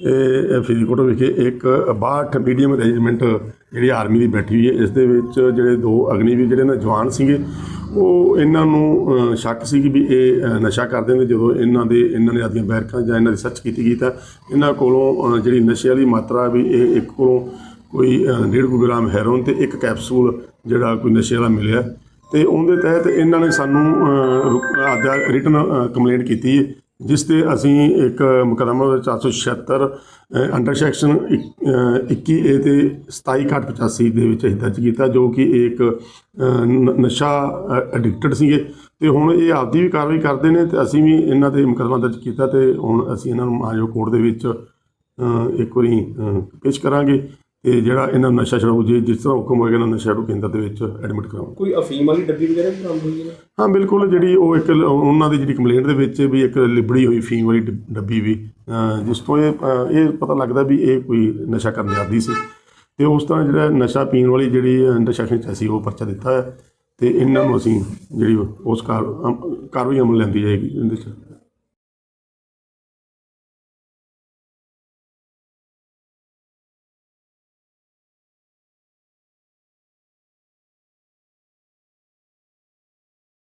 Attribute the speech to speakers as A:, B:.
A: ਇਹ ਫਰੀਦਕੋਟ ਵਿਖੇ ਇੱਕ 62 ਮੀਡੀਅਮ ਰੈਜੀਮੈਂਟ ਜਿਹੜੀ ਆਰਮੀ ਦੀ ਬੈਠੀ ਹੋਈ ਹੈ ਇਸ ਦੇ ਵਿੱਚ ਜਿਹੜੇ ਦੋ ਅਗਨੀਵੀਰ ਜਿਹੜੇ ਨੇ ਜਵਾਨ ਸੀਗੇ ਉਹ ਇਹਨਾਂ ਨੂੰ ਸ਼ੱਕ ਸੀ ਕਿ ਵੀ ਇਹ ਨਸ਼ਾ ਕਰਦੇ ਨੇ ਜਦੋਂ ਇਹਨਾਂ ਦੇ ਇਹਨਾਂ ਨੇ ਆਪਣੀਆਂ ਬੈਰਕਾਂ ਜਾਂ ਇਹਨਾਂ ਦੀ ਸਰਚ ਕੀਤੀ ਗਈ ਤਾਂ ਇਹਨਾਂ ਕੋਲੋਂ ਜਿਹੜੀ ਨਸ਼ੇ ਵਾਲੀ ਮਾਤਰਾ ਵੀ ਇਹ ਇੱਕ ਕੋਲੋਂ ਕੋਈ ਅ, ਡੇਢ ਕੁ ਗ੍ਰਾਮ ਹੈਰੋਨ ਤੇ ਇੱਕ ਕੈਪਸੂਲ ਜਿਹੜਾ ਕੋਈ ਨਸ਼ੇ ਵਾਲਾ ਮਿਲਿਆ। ਤੇ ਉਹਦੇ ਤਹਿਤ ਇਹਨਾਂ ਨੇ ਸਾਨੂੰ ਆਦਾ ਰਿਟਨ ਕੰਪਲੇਂਟ ਕੀਤੀ ਹੈ। ਜਿਸ ਤੇ ਅਸੀਂ ਇੱਕ ਮੁਕੱਦਮਾ 476 ਅ, ਅੰਡਰ ਸੈਕਸ਼ਨ 21 ਏ ਤੇ 2785 ਦੇ ਵਿੱਚ ਅਸੀਂ ਦਰਜ ਕੀਤਾ ਜੋ ਕਿ ਇਹ ਇੱਕ ਨ- ਨਸ਼ਾ ਐਡਿਕਟਡ ਸੀਗੇ। ਤੇ ਹੁਣ ਇਹ ਆਪਦੀ ਵੀ ਕਾਰਵਾਈ ਕਰਦੇ ਨੇ ਤੇ ਅਸੀਂ ਵੀ ਇਹਨਾਂ ਤੇ ਮੁਕੱਦਮਾ ਦਰਜ ਕੀਤਾ ਤੇ ਹੁਣ ਅਸੀਂ ਇਹਨਾਂ ਨੂੰ ਮਾਜੋ ਕੋਰਟ ਦੇ ਵਿੱਚ ਇੱਕ ਵਾਰੀ ਪੇਸ਼ ਕਰਾਂਗੇ। ਤੇ ਜਿਹੜਾ ਇਹਨਾਂ ਨੂੰ ਨਸ਼ਾ ਛਡਾਊ ਜੇ ਜਿਸ ਤਰ੍ਹਾਂ ਹੁਕਮ ਹੋਏਗਾ ਇਹਨਾਂ ਨੂੰ ਨਸ਼ਾ ਛਡਾਊ ਕੇਂਦਰ ਦੇ ਵਿੱਚ ਐਡਮਿਟ ਕਰਾਵਾਂਗੇ
B: ਕੋਈ ਅਫੀਮ ਵਾਲੀ ਡੱਬੀ ਵਗੈਰਾ ਵੀ ਬਰਾਮਦ ਹੋਈ ਹੈ?
A: ਹਾਂ ਬਿਲਕੁਲ ਜਿਹੜੀ ਉਹ ਇੱਕ ਉਹਨਾਂ ਦੀ ਜਿਹੜੀ ਕੰਪਲੇਂਟ ਦੇ ਵਿੱਚ ਵੀ ਇੱਕ ਲਿਬੜੀ ਹੋਈ ਫੀਮ ਵਾਲੀ ਡੱਬ- ਵੀ। ਜਿਸ ਤੋਂ ਇਹ ਇਹ ਪਤਾ ਲੱਗਦਾ ਵੀ ਇਹ ਕੋਈ ਨਸ਼ਾ ਕਰਨ ਜਾਂਦੀ ਸੀ। ਤੇ ਉਸ ਤਰ੍ਹਾਂ ਜਿਹੜਾ ਨਸ਼ਾ ਪੀਣ ਵਾਲੀ ਜਿਹੜੀ ਅੰਡਰ ਸੈਕਸ਼ਨ 'ਚ ਅਸੀਂ ਉਹ ਪਰਚਾ ਦਿੱਤਾ ਹੈ। ਤੇ ਇਹਨਾਂ ਨੂੰ ਅਸੀਂ ਜਿਹੜੀ ਉਸ ਕਾਰ ਕਾਰਵਾਈ ਅਮਲ ਲੈਂਦੀ ਜਾਏਗੀ ਇਹਦੇ 'ਚ।